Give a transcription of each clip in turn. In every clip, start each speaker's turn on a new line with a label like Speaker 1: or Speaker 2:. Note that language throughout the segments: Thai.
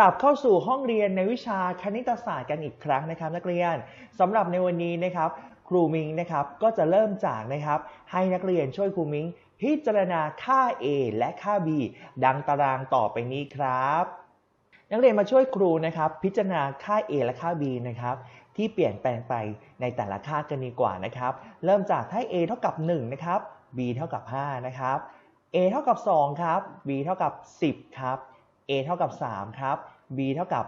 Speaker 1: ลับเข้าสู่ห้องเรียนในวิชาคณิตศาสตร์กันอีกครั้งนะครับ นักเรียนสำหรับในวันนี้นะครับ ครูมิงนะครับก็จะเริ่มจากนะครับ ให้นักเรียนช่วยครูมิงพิจารณาค่า A และค่า B ดังตารางต่อไปนี้ครับ นักเรียนมาช่วยครูนะครับ พิจารณาค่า A และค่า B นะครับที่เปลี่ยนแปลงไปในแต่ละค่ากันดีกว่านะครับ เริ่มจากถ้า A เท่ากับ 1 นะครับ B เท่ากับ 5 นะครับ A เท่ากับ 2 ครับ B เท่ากับ 10 ครับ A เท่ากับ 3 ครับ B เท่ากับ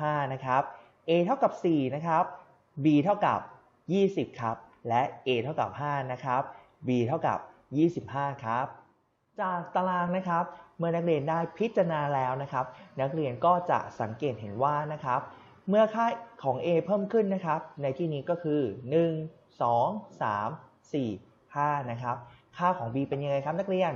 Speaker 1: 15 นะครับ A เท่ากับ 4 นะครับ B เท่ากับ 20 ครับ และ A เท่ากับ 5 นะครับ B เท่ากับ 25 ครับ จากตารางนะครับ เมื่อนักเรียนได้พิจารณาแล้วนะครับ นักเรียนก็จะสังเกตเห็นว่านะครับ เมื่อค่าของ A เพิ่มขึ้นนะครับ ในที่นี้ก็คือ 1 2 3 4 5 นะครับ ค่าของ B เป็นยังไงครับนักเรียน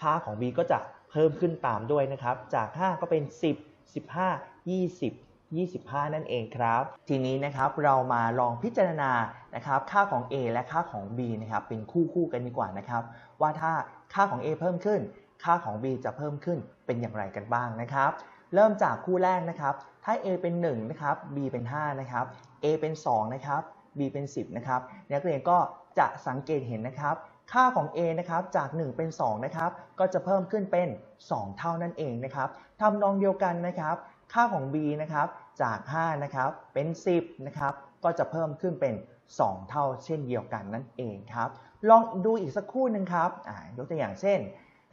Speaker 1: ค่าของ B ก็จะ เพิ่มขึ้นตามด้วยนะครับ จาก 5 ก็เป็น 10 15 20 25 นั่นเองครับ ทีนี้นะครับเรามาลองพิจารณานะครับค่าของ A และค่าของ B นะครับเป็นคู่คู่กันดีกว่านะครับ ว่าถ้าค่าของ A เพิ่มขึ้น ค่าของ B จะเพิ่มขึ้นเป็นอย่างไรกันบ้างนะครับ เริ่มจากคู่แรกนะครับ ถ้า A เป็น1นะครับ B เป็น5นะครับ A เป็น2นะครับ B เป็น 10นะครับนักเรียนก็จะสังเกตเห็นนะครับ ค่าของ A นะครับจาก 1 เป็น 2 นะครับ ก็จะเพิ่มขึ้นเป็น 2 เท่านั่นเองนะครับทำนองเดียวกันนะครับ ค่าของ B นะครับจาก 5 นะครับ เป็น 10 นะครับ ก็จะเพิ่มขึ้นเป็น 2 เท่าเช่นเดียวกันนั่นเองครับ ลองดูอีกสักครู่หนึ่งครับอ่ายกตัวอย่างเช่น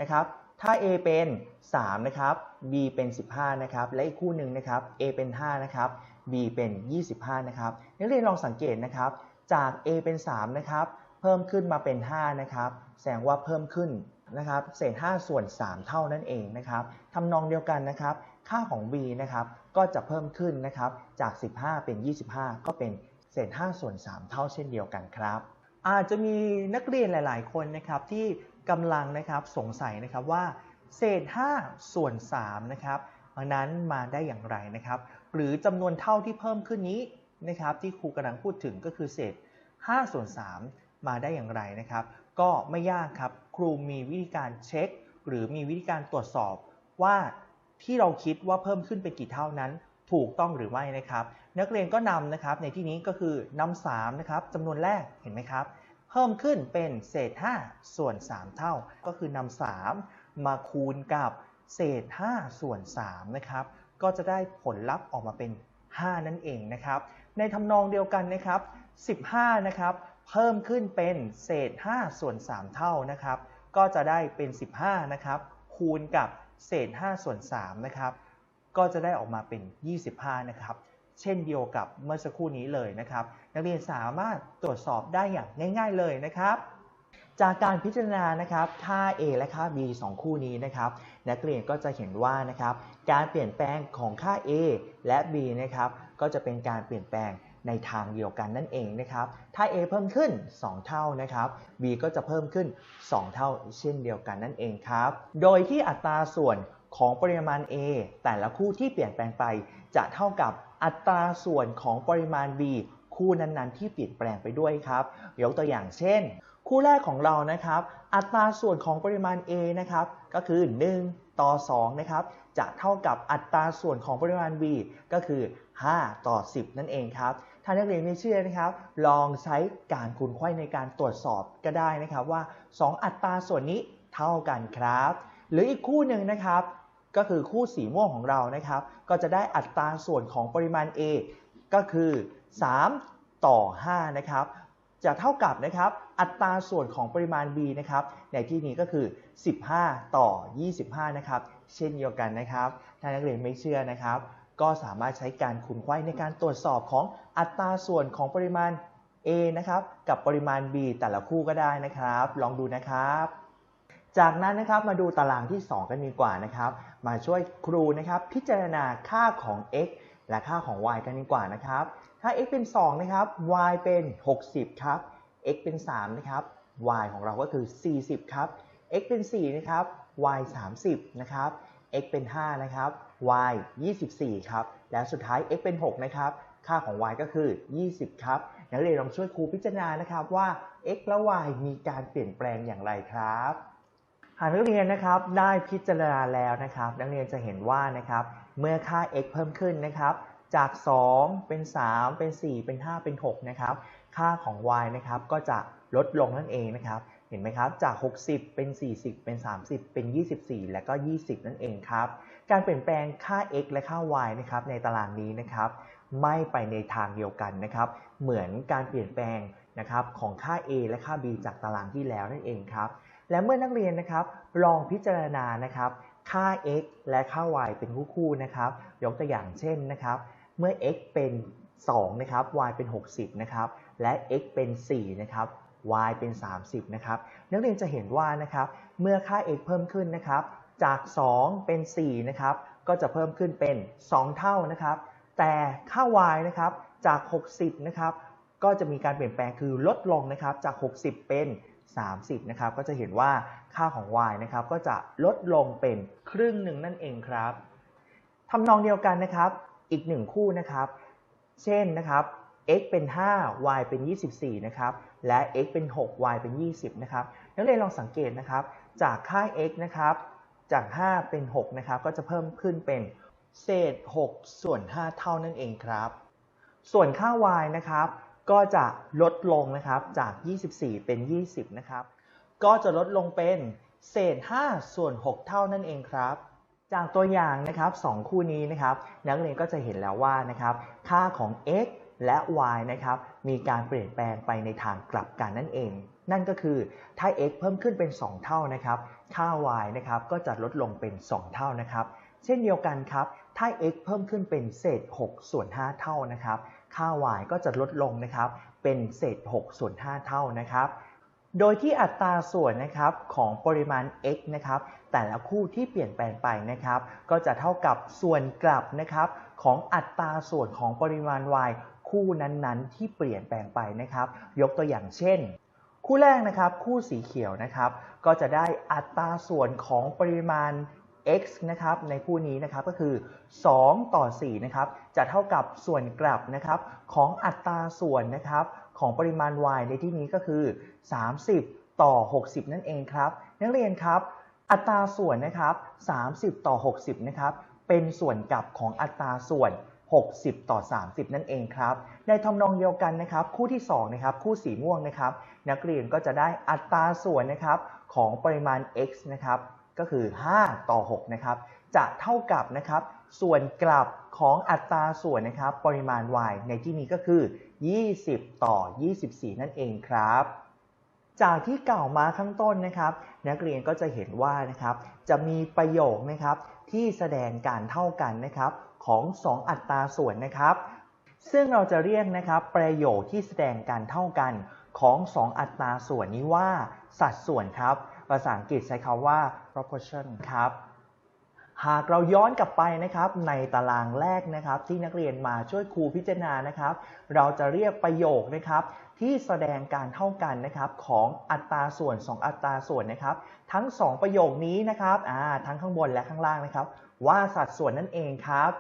Speaker 1: นะครับ ถ้า A เป็น 3 นะครับ B เป็น 15 นะครับ และอีกคู่หนึ่งนะครับ A เป็น 5 นะครับ B เป็น 25 นะครับนักเรียนลองสังเกตนะครับ จาก A เป็น 3 นะครับ เพิ่มขึ้นมาเป็น 5 นะครับ แสดงว่าเพิ่มขึ้นนะครับ เศษ 5 ส่วน 3 เท่านั่นเองนะครับทำนองเดียวกันนะครับ ค่าของ B นะครับ ก็จะเพิ่มขึ้นนะครับ จาก 15 เป็น 25 ก็เป็นเศษ 5 ส่วน 3 เท่าเช่นเดียวกันครับ อาจจะมีนักเรียนหลาย ๆ คนนะครับที่กำลังนะครับสงสัยนะครับว่า เศษ 5 ส่วน 3 นะครับนั้นมาได้อย่างไรนะครับ หรือจำนวนเท่าที่เพิ่มขึ้นนี้นะครับ ที่ครูกำลังพูดถึงก็คือเศษ 5 ส่วน 3 มาได้อย่างไรนะครับ ก็ไม่ยากครับ ครูมีวิธีการเช็ค หรือมีวิธีการตรวจสอบว่าที่เราคิดว่าเพิ่มขึ้นไปกี่เท่านั้น ถูกต้องหรือไม่นะครับ นักเรียนก็นำนะครับ ในที่นี้ก็คือนำ3นะครับจำนวนแรกเห็นไหมครับ เพิ่มขึ้นเป็นเศษ 5 ส่วน 3 เท่า ก็คือนำ3มาคูณกับเศษ 5 ส่วน3นะครับก็จะได้ผลลัพธ์ออกมาเป็น 5 นั่นเองนะครับ ในทำนองเดียวกันนะครับ 15 นะครับ เพิ่มขึ้นเป็นเศษ 5 ส่วน 3 เท่านะครับ ก็จะได้เป็น 15 นะครับ คูณกับเศษ 5 ส่วน 3 นะครับ ก็จะได้ออกมาเป็น 25 นะครับ เช่นเดียวกับเมื่อสักครู่นี้เลยนะครับ นักเรียนสามารถตรวจสอบได้อย่างง่าย ๆ เลยนะครับจากการพิจารณานะครับค่า A และค่า B 2 คู่นี้นะครับ นักเรียนก็จะเห็นว่านะครับ การเปลี่ยนแปลงของค่า A และ B นะครับ ก็จะเป็นการเปลี่ยนแปลง ในทางเดียวกันนั่นเองนะครับ ถ้า A เพิ่มขึ้น 2 เท่านะครับ B ก็จะเพิ่มขึ้น 2 เท่าเช่นเดียวกันนั่นเองครับ โดยที่อัตราส่วนของปริมาณ A แต่ละคู่ที่เปลี่ยนแปลงไปจะเท่ากับอัตราส่วนของปริมาณ B คู่นั้นๆ ที่เปลี่ยนแปลงไปด้วยครับยกตัวอย่างเช่น คู่แรกของเรานะครับ อัตราส่วนของปริมาณ A นะครับก็คือ 1 ต่อ 2 นะครับ จะเท่ากับอัตราส่วนของปริมาณ B ก็คือ 5 ต่อ 10 นั่นเองครับ ถ้านักเรียนไม่เชื่อนะครับ ลองใช้การคูณไขว้ในการตรวจสอบก็ได้นะครับว่า 2 อัตราส่วนนี้เท่ากันครับ หรืออีกคู่หนึ่งนะครับ ก็คือคู่สีม่วงของเรานะครับ ก็จะได้อัตราส่วนของปริมาณ A ก็คือ 3 ต่อ 5 นะครับ จะเท่ากับนะครับ อัตราส่วนของปริมาณ B นะครับ ในที่นี้ก็คือ 15 ต่อ 25 นะครับ เช่นเดียวกันนะครับ ถ้านักเรียนไม่เชื่อนะครับ ก็สามารถใช้การคูณไขว้ในการตรวจสอบของ อัตราส่วนของปริมาณ A นะครับกับปริมาณ B แต่ละคู่ก็ได้นะครับ ลองดูนะครับ จากนั้นนะครับมาดูตารางที่ 2 กันดีกว่านะครับ มาช่วยครูนะครับพิจารณาค่าของ x และค่าของ y กันดีกว่านะครับ ถ้า x เป็น 2 นะครับ y เป็น 60 ครับ x เป็น 3 นะครับ y ของเราก็คือ 40 ครับ x เป็น 4 นะครับ y 30 นะครับ x เป็น 5 นะครับ y 24 ครับ และสุดท้าย x เป็น 6 นะครับ ค่าของ y ก็คือ 20 ครับ นักเรียนลองช่วยครูพิจารณานะครับว่า x และ y มีการเปลี่ยนแปลงอย่างไรครับ หากนักเรียนนะครับได้พิจารณาแล้วนะครับ นักเรียนจะเห็นว่านะครับ เมื่อค่า x เพิ่มขึ้นนะครับ จาก 2 เป็น 3 เป็น 4 เป็น 5 เป็น 6 นะครับ ค่าของ y นะครับก็จะลดลงนั่นเองนะครับ ห็นไหมครับ จาก 60 เป็น 40 เป็น 30 เป็น 24 และก็ 20 นั่นเองครับ การเปลี่ยนแปลงค่า x และค่า y นะครับในตารางนี้นะครับ ไม่ไปในทางเดียวกันนะครับ เหมือนการเปลี่ยนแปลงนะครับของค่า a และค่า b จากตารางที่แล้วนั่นเองครับ และเมื่อนักเรียนนะครับลองพิจารณานะครับ ค่า x และค่า y เป็นคู่คู่นะครับ ยกตัวอย่างเช่นนะครับ เมื่อ x เป็น2นะครับ y เป็น 60 นะครับ และ x เป็น 4 นะครับ y เป็น 30 นะครับ นักเรียนจะเห็นว่านะครับ เมื่อค่า x เพิ่มขึ้นนะครับ จาก 2 เป็น 4 นะครับ ก็จะเพิ่มขึ้นเป็น 2 เท่านะครับ แต่ค่า y นะครับ จาก 60 นะครับ ก็จะมีการเปลี่ยนแปลงคือลดลงนะครับ จาก 60 เป็น 30 นะครับ ก็จะเห็นว่าค่าของ y นะครับ ก็จะลดลงเป็นครึ่งหนึ่งนั่นเองครับทำนองเดียวกันนะครับ อีกหนึ่งคู่นะครับ เช่นนะครับ x เป็น 5 y เป็น 24 นะครับ และ x เป็น 6 y เป็น 20 นะครับ นักเรียนลองสังเกตนะครับ จากค่า x นะครับ จาก 5 เป็น 6 นะครับ ก็จะเพิ่มขึ้นเป็นเศษ 6 ส่วน 5 เท่านั่นเองครับ ส่วนค่า y นะครับ ก็จะลดลงนะครับ จาก 24 เป็น 20 นะครับ ก็จะลดลงเป็นเศษ 5 ส่วน 6 เท่านั่นเองครับจากตัวอย่างนะครับ 2 คู่นี้นะครับ นักเรียนก็จะเห็นแล้วว่านะครับ ค่าของ x และ y นะครับมีการเปลี่ยนแปลงไปในทางกลับกันนั่นเอง นั่นก็คือถ้า x เพิ่มขึ้นเป็น 2 เท่านะครับค่า y นะครับก็จะลดลงเป็น 2 เท่านะครับเช่นเดียวกันครับถ้า x เพิ่มขึ้นเป็นเศษ 6 ส่วน 5 เท่านะครับค่า y ก็จะลดลงนะครับเป็นเศษ 6 ส่วน 5 เท่านะครับโดยที่อัตราส่วนนะครับของปริมาณ x นะครับแต่ละคู่ที่เปลี่ยนแปลงไปนะครับ ก็จะเท่ากับส่วนกลับนะครับของอัตราส่วนของปริมาณ y คู่นั้นๆ ที่เปลี่ยนแปลงไปนะครับ ยกตัวอย่างเช่น คู่แรกนะครับ คู่สีเขียวนะครับ ก็จะได้อัตราส่วนของปริมาณ x นะครับในคู่นี้นะครับก็คือ 2 ต่อ4นะครับจะเท่ากับส่วนกลับนะครับของอัตราส่วนนะครับของปริมาณ y ในที่นี้ก็คือ 30 ต่อ 60 นั่นเองครับ นักเรียนครับ อัตราส่วนนะครับ 30 ต่อ 60 นะครับเป็นส่วนกลับของอัตราส่วน 60 ต่อ 30 นั่นเองครับ ในทำนองเดียวกันนะครับ คู่ที่2นะครับ คู่สีม่วงนะครับ นักเรียนก็จะได้อัตราส่วนนะครับของปริมาณ x นะครับ ก็คือ 5 ต่อ 6 นะครับ จะเท่ากับนะครับ ส่วนกลับของอัตราส่วนนะครับ ปริมาณ y ในที่นี้ก็คือ 20 ต่อ 24 นั่นเองครับ จากที่กล่าวมาข้างต้นนะครับ นักเรียนก็จะเห็นว่านะครับจะมีประโยคนะครับที่แสดงการเท่ากันนะครับของ 2 อัตราส่วนนะครับ ซึ่งเราจะเรียกนะครับประโยคที่แสดงการเท่ากันของ 2 อัตราส่วนนี้ว่า สัดส่วนครับ ภาษาอังกฤษใช้คำว่า proportion ครับหากเราย้อนกลับไปนะครับในตารางแรกนะครับที่นักเรียนมาช่วยครูพิจารณานะครับ เราจะเรียกประโยคนะครับที่แสดงการเท่ากันนะครับของอัตราส่วน 2 อัตราส่วนนะครับทั้ง 2 ประโยคนี้นะครับทั้งข้างบนและข้างล่างนะครับ ว่าสัดส่วนนั่นเองครับ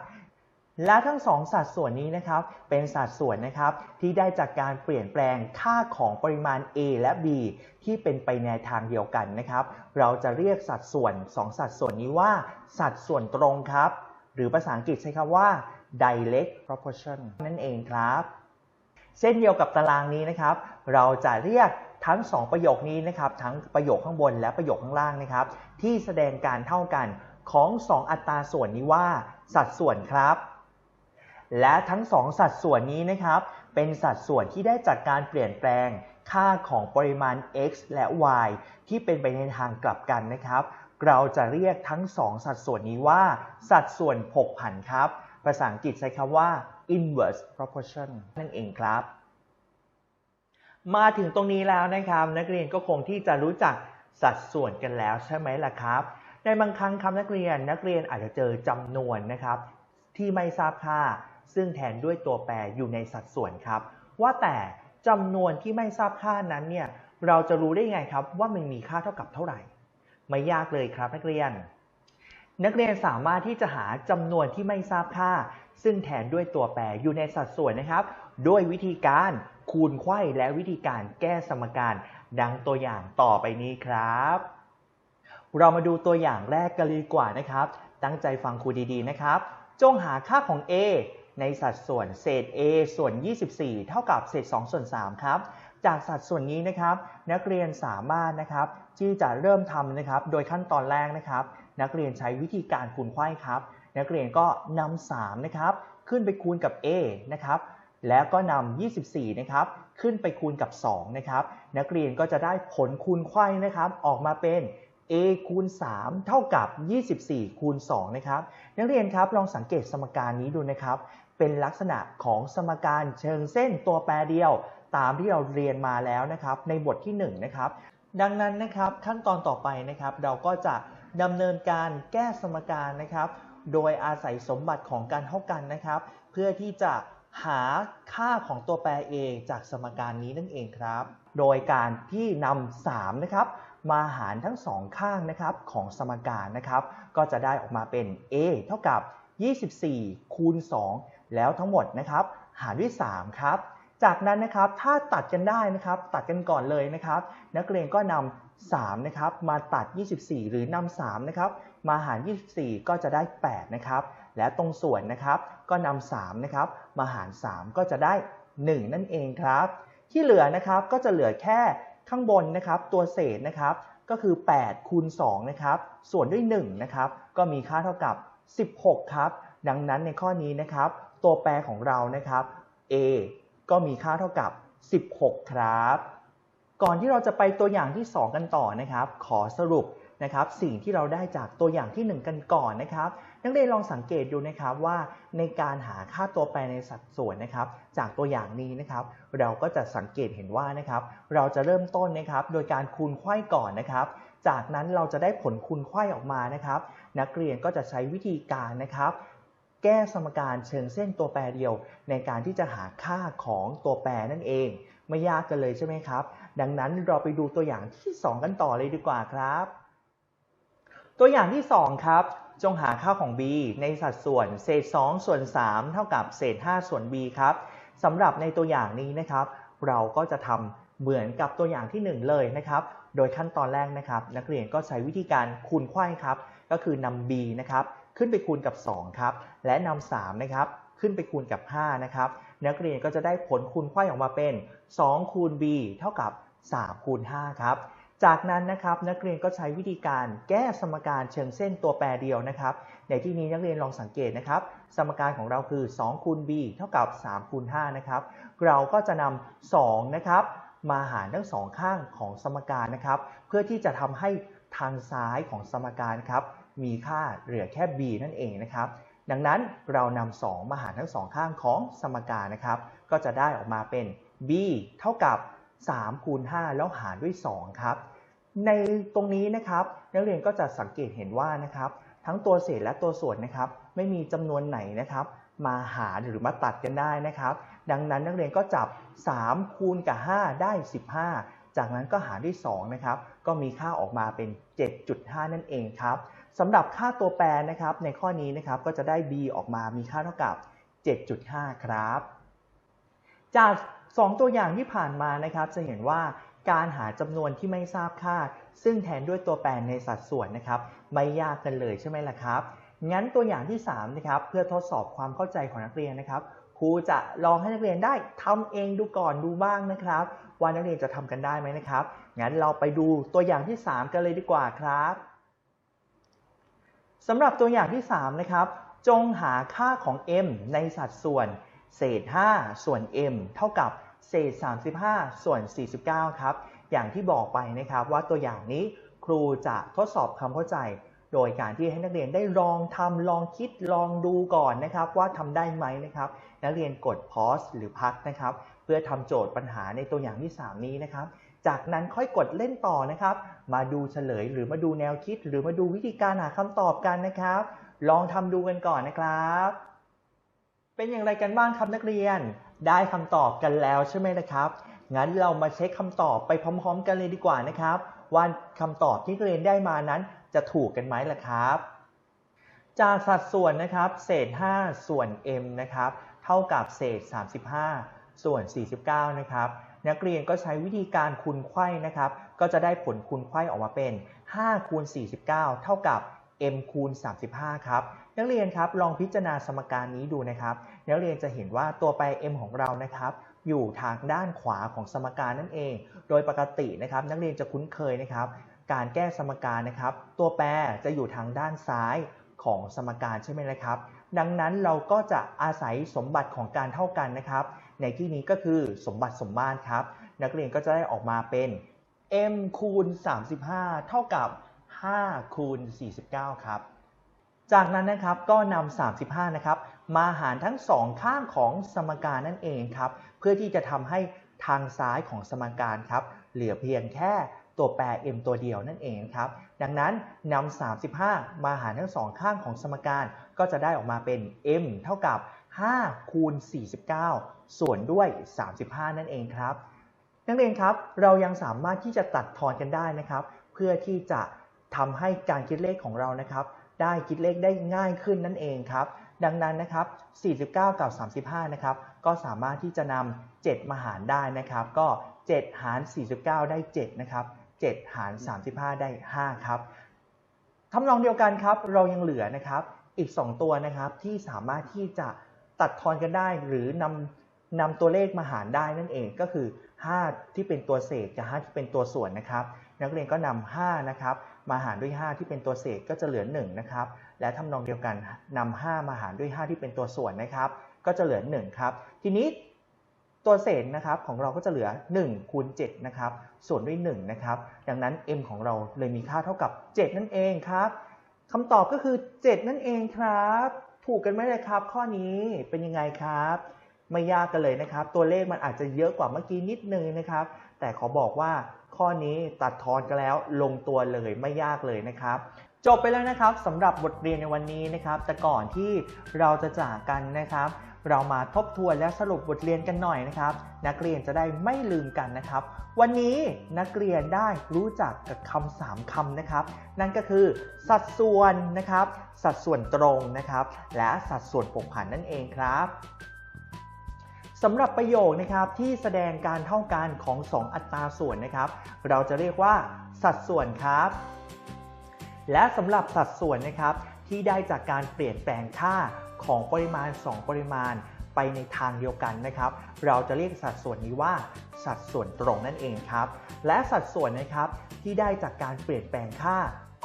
Speaker 1: และทั้งสองสัดส่วนนี้นะครับ เป็นสัดส่วนนะครับที่ได้จากการเปลี่ยนแปลงค่าของปริมาณ A และ B ที่เป็นไปในทางเดียวกันนะครับ เราจะเรียกสัดส่วน 2 สัดส่วนนี้ว่า สัดส่วนตรงครับ หรือภาษาอังกฤษใช้คำว่า direct proportion นั่นเองครับ เช่นเดียวกับตารางนี้นะครับ เราจะเรียกทั้ง 2 ประโยคนี้นะครับ ทั้งประโยคข้างบนและประโยคข้างล่างนะครับ ที่แสดงการเท่ากันของ 2 อัตราส่วนนี้ว่า สัดส่วนครับ และทั้ง 2 สัดส่วนนี้นะครับ เป็นสัดส่วนที่ได้จากการเปลี่ยนแปลงค่าของปริมาณ x และ y ที่เป็นไปในทางกลับกันนะครับ เราจะเรียกทั้ง 2 สัดส่วนนี้ว่า สัดส่วนผกผันครับ ภาษาอังกฤษใช้คำว่า inverse proportion นั่นเองครับ มาถึงตรงนี้แล้วนะครับ นักเรียนก็คงที่จะรู้จักสัดส่วนกันแล้วใช่ไหมล่ะครับ ในบางครั้งครับนักเรียนนักเรียนอาจจะเจอจำนวนนะครับ ที่ไม่ทราบค่า ซึ่งแทนด้วยตัวแปรอยู่ในสัดส่วนครับ ว่าแต่จำนวนที่ไม่ทราบค่านั้นเนี่ยเราจะรู้ได้ไงครับว่ามันมีค่าเท่ากับเท่าไหร่ ไม่ยากเลยครับนักเรียน นักเรียนสามารถที่จะหาจำนวนที่ไม่ทราบค่า ซึ่งแทนด้วยตัวแปรอยู่ในสัดส่วนนะครับ ด้วยวิธีการคูณไขว้และวิธีการแก้สมการดังตัวอย่างต่อไปนี้ครับ เรามาดูตัวอย่างแรกกันเลยดีกว่านะครับ ตั้งใจฟังครูดีๆนะครับ จงหาค่าของ a ในสัดส่วนเศษ a ส่วน 24 เท่ากับเศษ 2 ส่วน 3 ครับ จากสัดส่วนนี้นะครับ นักเรียนสามารถนะครับที่จะเริ่มทำนะครับ โดยขั้นตอนแรกนะครับ นักเรียนใช้วิธีการคูณไขว้ครับ นักเรียนก็นำ3นะครับขึ้นไปคูณกับ a นะครับแล้วก็นำ24นะครับขึ้นไปคูณกับ2นะครับนักเรียนก็จะได้ผลคูณไขว้นะครับออกมาเป็น a คูณ 3 เท่ากับ 24 คูณ 2 นะครับ นักเรียนครับลองสังเกตสมการนี้ดูนะครับ เป็นลักษณะของสมการเชิงเส้นตัวแปรเดียว ตามที่เราเรียนมาแล้วนะครับ ในบทที่ 1 นะครับ ดังนั้นนะครับขั้นตอนต่อไปนะครับ เราก็จะดำเนินการแก้สมการนะครับ โดยอาศัยสมบัติของการเท่ากันนะครับ เพื่อที่จะหาค่าของตัวแปร a จากสมการนี้นั่นเองครับ โดยการที่นำ3นะครับมาหารทั้งสองข้างนะครับของสมการนะครับ ก็จะได้ออกมาเป็น a เท่ากับ 24 คูณ 2 แล้วทั้งหมดนะครับ หารด้วย 3 ครับ จากนั้นนะครับถ้าตัดกันได้นะครับ ตัดกันก่อนเลยนะครับ นักเรียนก็นำ 3นะครับมาตัด 24 หรือนำ3นะครับมาหาร 24 ก็จะได้ 8 นะครับ และตรงส่วนนะครับก็นำ3นะครับมาหาร 3 ก็จะได้ 1 นั่นเองครับ ที่เหลือนะครับก็จะเหลือแค่ข้างบนนะครับ ตัวเศษนะครับก็คือ 8 คูณ 2 นะครับ ส่วนด้วย 1 นะครับ ก็มีค่าเท่ากับ 16 ครับ ดังนั้นในข้อนี้นะครับ ตัวแปรของเรานะครับ a ก็มีค่าเท่ากับ 16 ครับ ก่อนที่เราจะไปตัวอย่างที่ 2 กันต่อนะครับ ขอสรุปนะครับสิ่งที่เราได้จากตัวอย่างที่ 1 กันก่อนนะครับ นักเรียนลองสังเกตดูนะครับว่าในการหาค่าตัวแปรในสัดส่วนนะครับ จากตัวอย่างนี้นะครับ เราก็จะสังเกตเห็นว่านะครับ เราจะเริ่มต้นนะครับโดยการคูณไขว้ก่อนนะครับ จากนั้นเราจะได้ผลคูณไขว้ออกมานะครับ นักเรียนก็จะใช้วิธีการนะครับแก้สมการเชิงเส้นตัวแปรเดียว ในการที่จะหาค่าของตัวแปรนั่นเอง ไม่ยากกันเลยใช่ไหมครับ ดังนั้นเราไปดูตัวอย่างที่ 2 กันต่อเลยดีกว่าครับ ตัวอย่างที่ 2 ครับ จงหาค่าของ b ในสัดส่วนเศษ 2 ส่วน 3 เท่ากับเศษ 5 ส่วน b ครับสำหรับในตัวอย่างนี้นะครับ เราก็จะทำเหมือนกับตัวอย่างที่ 1 เลยนะครับ โดยขั้นตอนแรกนะครับ นักเรียนก็ใช้วิธีการคูณไขว้ครับ ก็คือนำ b นะครับขึ้นไปคูณกับ 2 ครับ และนำ3นะครับขึ้นไปคูณกับ 5 นะครับนักเรียนก็จะได้ผลคูณไขว้ออกมาเป็น 2 คูณ b เท่ากับ 3คูณ5ครับ จากนั้นนะครับนักเรียนก็ใช้วิธีการแก้สมการเชิงเส้นตัวแปรเดียวนะครับ ในที่นี้นักเรียนลองสังเกตนะครับ สมการของเราคือ2คูณ b เท่ากับ3คูณ5นะครับ เราก็จะนำ2นะครับมาหารทั้งสองข้างของสมการนะครับ เพื่อที่จะทำให้ทางซ้ายของสมการครับมีค่าเหลือแค่ b นั่นเองนะครับ ดังนั้นเรานำ2มาหารทั้งสองข้างของสมการนะครับ ก็จะได้ออกมาเป็น b เท่ากับ 3คูณ5แล้วหารด้วย 2 ครับ ในตรงนี้นะครับนักเรียนก็จะสังเกตเห็นว่านะครับ ทั้งตัวเศษและตัวส่วนนะครับ ไม่มีจำนวนไหนนะครับ มาหารหรือมาตัดกันได้นะครับ ดังนั้นนักเรียนก็จับ 3 คูณกับ 5 ได้ 15 จากนั้นก็หารด้วย 2 นะครับ ก็มีค่าออกมาเป็น 7.5 นั่นเองครับสำหรับค่าตัวแปรนะครับ ในข้อนี้นะครับก็จะได้ b ออกมามีค่าเท่ากับ 7.5 ครับ จาก 2 ตัวอย่างที่ผ่านมานะครับจะเห็นว่าการหาจำนวนที่ไม่ทราบค่า ซึ่งแทนด้วยตัวแปรในสัดส่วนนะครับ ไม่ยากกันเลยใช่ไหมล่ะครับ งั้นตัวอย่างที่3นะครับเพื่อทดสอบความเข้าใจของนักเรียนนะครับครูจะลองให้นักเรียนได้ทำเองดูก่อนดูบ้างนะครับว่านักเรียนจะทำกันได้ไหมนะครับ งั้นเราไปดูตัวอย่างที่ 3 กันเลยดีกว่าครับสำหรับตัวอย่างที่ 3 นะครับ จงหาค่าของ m ในสัดส่วน เศษ 5 ส่วน m เท่ากับเศษ 35 ส่วน 49 ครับ อย่างที่บอกไปนะครับว่าตัวอย่างนี้ครูจะทดสอบความเข้าใจ โดยการที่ให้นักเรียนได้ลองทำลองคิดลองดูก่อนนะครับ ว่าทำได้ไหมนะครับ นักเรียนกด pause หรือพักนะครับ เพื่อทำโจทย์ปัญหาในตัวอย่างที่ 3 นี้นะครับ จากนั้นค่อยกดเล่นต่อนะครับ มาดูเฉลยหรือมาดูแนวคิด หรือมาดูวิธีการหาคำตอบกันนะครับ ลองทำดูกันก่อนนะครับ เป็นอย่างไรกันบ้างครับนักเรียน ได้คำตอบกันแล้วใช่ไหมนะครับ งั้นเรามาเช็คคำตอบไปพร้อม ๆ กันเลยดีกว่านะครับ ว่าคำตอบที่นักเรียนได้มานั้นจะถูกกันไหมล่ะครับ จากสัดส่วนนะครับ เศษ 5 ส่วน m นะครับ เท่ากับเศษ 35 ส่วน 49 นะครับ นักเรียนก็ใช้วิธีการคูณไข้นะครับ ก็จะได้ผลคูณไข้ออกมาเป็น 5 คูณ 49 เท่ากับ m คูณ 35 ครับ นักเรียนครับลองพิจารณาสมการนี้ดูนะครับ นักเรียนจะเห็นว่าตัวแปร m ของเรานะครับ อยู่ทางด้านขวาของสมการนั่นเอง โดยปกตินะครับ นักเรียนจะคุ้นเคยนะครับ การแก้สมการนะครับ ตัวแปรจะอยู่ทางด้านซ้ายของสมการใช่ไหมนะครับ ดังนั้นเราก็จะอาศัยสมบัติของการเท่ากันนะครับ ในที่นี้ก็คือสมบัติสมมาตรครับ นักเรียนก็จะได้ออกมาเป็น m คูณ35 เท่ากับ 5 คูณ 49 ครับ จากนั้นนะครับก็นำ35 นะครับ มาหารทั้งสองข้างของสมการนั่นเองครับ เพื่อที่จะทำให้ทางซ้ายของสมการครับ เหลือเพียงแค่ตัวแปร m ตัวเดียวนั่นเองครับ ดังนั้นนำ35 มาหารทั้งสองข้างของสมการ ก็จะได้ออกมาเป็น m เท่ากับ 5 คูณ 49 ส่วนด้วย 35 นั่นเองครับ นักเรียนครับ เรายังสามารถที่จะตัดทอนกันได้นะครับ เพื่อที่จะทำให้การคิดเลขของเรานะครับ ได้คิดเลขได้ง่ายขึ้นนั่นเองครับ ดังนั้นนะครับ 49 กับ 35 นะครับ ก็สามารถที่จะนำ7มาหารได้นะครับ ก็ 7 หาร 49 ได้ 7 นะครับ 7 หาร 35 ได้ 5 ครับทำนองเดียวกันครับ เรายังเหลือนะครับ อีก 2 ตัวนะครับ ที่สามารถที่จะตัดทอนกันได้ หรือนำนำตัวเลขมาหารได้นั่นเอง ก็คือ 5 ที่เป็นตัวเศษกับ 5 ที่เป็นตัวส่วนนะครับ นักเรียนก็นำ5นะครับ มาหารด้วย 5 ที่เป็นตัวเศษก็จะเหลือ1นะครับ และทำนองเดียวกันนำ5มาหารด้วย 5 ที่เป็นตัวส่วนนะครับ ก็จะเหลือ1ครับ ทีนี้ตัวเศษนะครับของเราก็จะเหลือ1คูณ7นะครับ ส่วนด้วย1นะครับ ดังนั้น m ของเราเลยมีค่าเท่ากับ 7 นั่นเองครับคำตอบก็คือ 7 นั่นเองครับ ถูกกันไหมเลยครับ ข้อนี้เป็นยังไงครับ ไม่ยากกันเลยนะครับ ตัวเลขมันอาจจะเยอะกว่าเมื่อกี้นิดนึงนะครับแต่ขอบอกว่าข้อนี้ตัดทอนกันแล้วลงตัวเลยไม่ยากเลยนะครับ จบไปแล้วนะครับสำหรับบทเรียนในวันนี้นะครับ แต่ก่อนที่เราจะจากกันนะครับ เรามาทบทวนและสรุปบทเรียนกันหน่อยนะครับ นักเรียนจะได้ไม่ลืมกันนะครับ วันนี้นักเรียนได้รู้จักกับคำสามคำนะครับ นั่นก็คือ สัดส่วนนะครับ สัดส่วนตรงนะครับ และสัดส่วนผกผันนั่นเองครับ สำหรับประโยคนะครับที่แสดงการเท่ากันของ 2 อัตราส่วนนะครับ เราจะเรียกว่า สัดส่วนครับ และสำหรับสัดส่วนนะครับที่ได้จากการเปลี่ยนแปลงค่าของปริมาณ 2 ปริมาณไปในทางเดียวกันนะครับ เราจะเรียกสัดส่วนนี้ว่า สัดส่วนตรงนั่นเองครับ และสัดส่วนนะครับที่ได้จากการเปลี่ยนแปลงค่า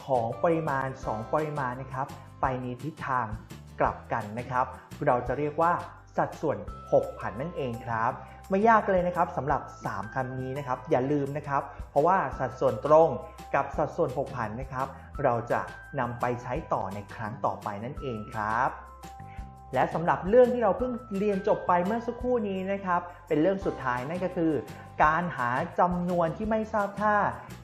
Speaker 1: ของปริมาณ 2 ปริมาณนะครับ ไปในทิศทางกลับกันนะครับ เราจะเรียกว่า สัดส่วน 6 ผันนั่นเองครับไม่ยากเลยนะครับสำหรับ 3คำนี้นะครับ อย่าลืมนะครับ เพราะว่าสัดส่วนตรงกับสัดส่วนหกผันนะครับ เราจะนำไปใช้ต่อในครั้งต่อไปนั่นเองครับ และสำหรับเรื่องที่เราเพิ่งเรียนจบไปเมื่อสักครู่นี้นะครับ เป็นเรื่องสุดท้ายนั่นก็คือ การหาจำนวนที่ไม่ทราบค่า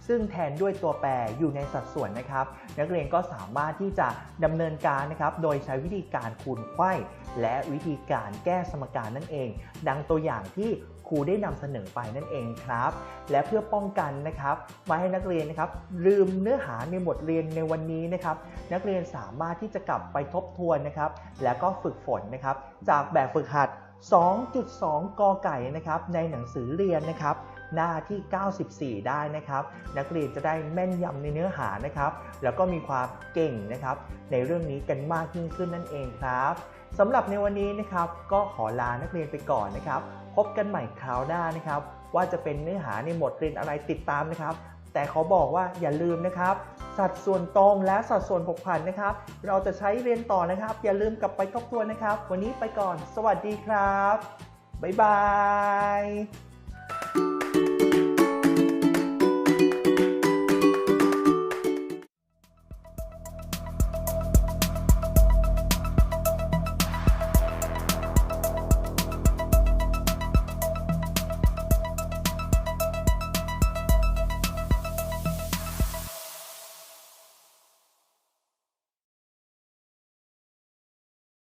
Speaker 1: ซึ่งแทนด้วยตัวแปรอยู่ในสัดส่วนนะครับ นักเรียนก็สามารถที่จะดำเนินการนะครับ โดยใช้วิธีการคูณไขว้ และวิธีการแก้สมการนั่นเอง ดังตัวอย่างที่ครูได้นำเสนอไปนั่นเองครับ และเพื่อป้องกันนะครับไม่ให้นักเรียนนะครับ ลืมเนื้อหาในบทเรียนในวันนี้นะครับ นักเรียนสามารถที่จะกลับไปทบทวนนะครับ แล้วก็ฝึกฝนนะครับ จากแบบฝึกหัด 2.2 กอไก่นะครับในหนังสือเรียนนะครับหน้าที่ 94 ได้นะครับ นักเรียนจะได้แม่นยำในเนื้อหานะครับ แล้วก็มีความเก่งนะครับ ในเรื่องนี้กันมากยิ่งขึ้นนั่นเองครับสำหรับในวันนี้นะครับ ก็ขอลานักเรียนไปก่อนนะครับ พบกันใหม่คราวหน้านะครับ ว่าจะเป็นเนื้อหาในบทเรียนอะไรติดตามนะครับ แต่ขาบอกว่าอย่าลืมนะครับ สัดส่วนตรงและสัดส่วนผกผันนะครับ เราจะใช้เรียนต่อนะครับ อย่าลืมกลับไปทบทวนนะครับ วันนี้ไปก่อน สวัสดีครับ บ๊ายบาย